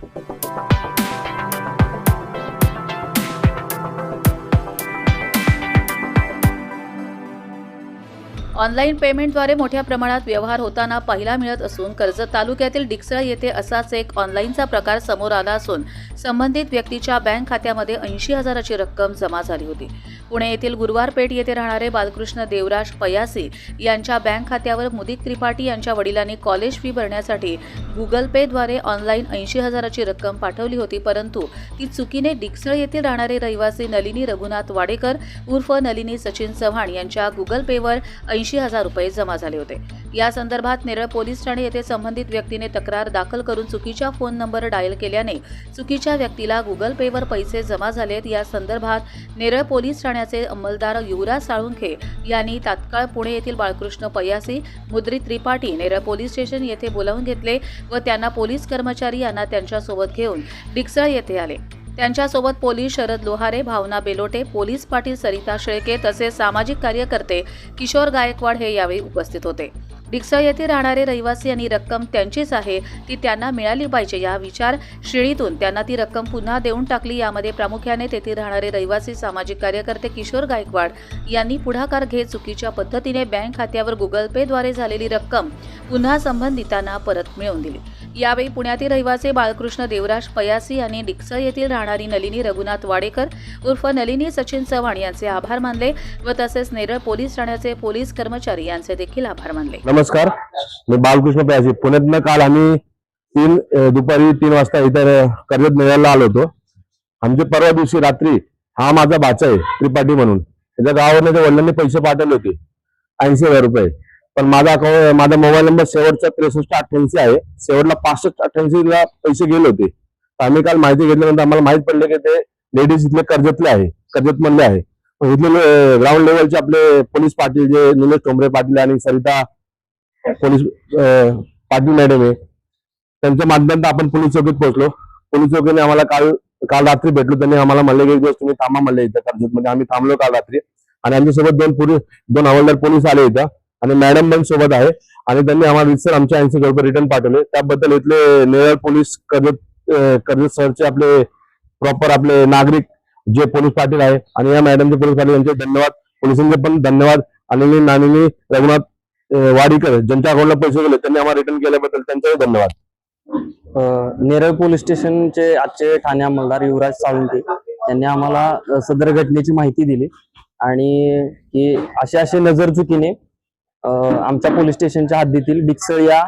Thank you. Online पेमेंटद्वारे मोठ्या प्रमाणात व्यवहार होताना पाहायला मिळत असून कर्जत तालुक्यातील डिक्सळ येथे असाच एक ऑनलाईनचा प्रकार समोर आला असून संबंधित व्यक्तीच्या बँक खात्यामध्ये ऐंशी हजाराची रक्कम जमा झाली होती. पुणे येथील गुरुवार पेठ येथे राहणारे बालकृष्ण देवराज पयासी यांच्या बँक खात्यावर मुदित त्रिपाठी यांच्या वडिलांनी कॉलेज फी भरण्यासाठी गुगल पेद्वारे ऑनलाईन ऐंशी हजाराची रक्कम पाठवली होती परंतु ती चुकीने डिक्सळ येथील राहणारे रहिवासी नलिनी रघुनाथ वाडेकर उर्फ नलिनी सचिन चव्हाण यांच्या गुगल पेवर ऐंशी हजार रुपये जमा झाले होते. या संदर्भात नेरळ पोलीस ठाणे येथे संबंधित व्यक्तीने तक्रार दाखल करून चुकीच्या फोन नंबर डायल केल्याने चुकीच्या व्यक्तीला गुगल पेवर पैसे जमा झालेत. या संदर्भात नेरळ पोलीस ठाण्याचे अंमलदार युवराज साळुंखे यांनी तात्काळ पुणे येथील बाळकृष्ण पयासी मुद्रित त्रिपाठी नेरळ पोलीस स्टेशन येथे बोलावून घेतले व त्यांना पोलीस कर्मचारी यांना त्यांच्यासोबत घेऊन डिक्सळ येथे आले. त्यांच्यासोबत पोलीस शरद लोहारे भावना बेलोटे पोलीस पाटील सरिता शेळके तसेच सामाजिक कार्यकर्ते किशोर गायकवाड हे यावेळी उपस्थित होते. डिक्सा येथे राहणारे रहिवासी यांनी रक्कम त्यांचीच आहे ती त्यांना मिळाली पाहिजे या विचार श्रेणीतून त्यांना ती रक्कम पुन्हा देऊन टाकली. यामध्ये प्रामुख्याने तेथे राहणारे रहिवासी सामाजिक कार्यकर्ते किशोर गायकवाड यांनी पुढाकार घेत चुकीच्या पद्धतीने बँक खात्यावर गुगल पेद्वारे झालेली रक्कम पुन्हा संबंधितांना परत मिळवून दिली. यावेळी पुण्यातील रहिवासी बाळकृष्ण देवराज पयासी यांनी डिक्सा येथील राहणारी नलिनी रघुनाथ वाडेकर उर्फ नलिनी सचिन चव्हाण यांचे आभार मानले व तसेच नेरळ पोलीस ठाण्याचे पोलीस कर्मचारी यांचे देखील आभार मानले. नमस्कार. मी बालकृष्ण पयासी. पुण्यातनं काल आम्ही तीन दुपारी तीन वाजता इतर कर्जत मेळ्याला आलो होतो. आमचे परवा दिवशी रात्री हा माझा बाचा आहे त्रिपाठी म्हणून. त्याच्या गावावर त्याच्या वडिलांनी पैसे पाठवले होते ऐंशी हजार रुपये. पण माझा अकाउंट माझा मोबाईल नंबर शेवटचा त्रेसष्ट अठ्ठ्याऐंशी आहे. शेवटला पासष्ट अठ्ठ्याऐंशी ला पैसे गेले होते. तर आम्ही काल माहिती घेतल्यानंतर आम्हाला माहीत पडले की ते लेडीज इथले कर्जतले आहे कर्जत मधले आहे इथले ग्राउंड लेवलचे आपले पोलीस पाटील जे निलेश टोंबरे पाटील आणि सरिता पोलीस पाटील मॅडम आहे त्यांच्या माध्यमात आपण पोलीस चौकीत पोहोचलो. पोलीस चौकीने आम्हाला काल काल रात्री भेटलो. त्यांनी आम्हाला म्हणले की एक दिवस तुम्ही थांबा म्हणले इथं कर्जत मध्ये आम्ही थांबलो काल रात्री. आणि आमच्यासोबत दोन पोलीस दोन हवालदार पोलीस आले इथं. आणि मॅडम पण सोबत आहे. आणि त्यांनी आम्हाला रिसर आमच्या ऐंशी करोड रिटर्न पाठवले. त्याबद्दल इथले नेरळ पोलीस कर्जत कर्जत सरचे आपले प्रॉपर आपले नागरिक जे पोलीस पाटील आहे. आणि या मॅडमचे पोलीस पाटील यांचे धन्यवाद. पोलिसांचे पण धन्यवाद. आणि नानिनी रघुनाथ वाडीकर ज्यांच्या अकाउंटला पैसे गेले त्यांनी आम्हाला रिटर्न केल्याबद्दल त्यांचाही धन्यवाद. नेरळ पोलीस स्टेशनचे आजचे ठाणे अंमलदार युवराज साळुंके यांनी आम्हाला सदर घटनेची माहिती दिली. आणि की असे असे नजर चुकीने आमच्या पोलीस स्टेशनच्या हद्दीतील डिक्सळ या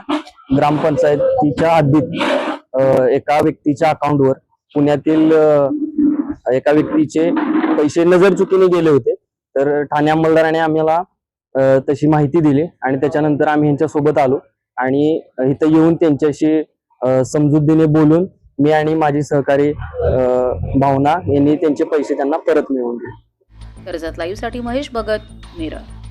ग्रामपंचायतीच्या हद्दीत एका व्यक्तीच्या अकाउंटवर पुण्यातील एका व्यक्तीचे पैसे नजर चुकीने गेले होते. तर ठाणे अंमलदाराने आम्हाला तशी माहिती दिली आणि त्याच्यानंतर आम्ही यांच्यासोबत आलो आणि इथं येऊन त्यांच्याशी समजूतीने बोलून मी आणि माझी सहकारी भावना यांनी त्यांचे पैसे त्यांना परत मिळवून दिले. कर्जत लाईव्हसाठी महेश भगत मिरज.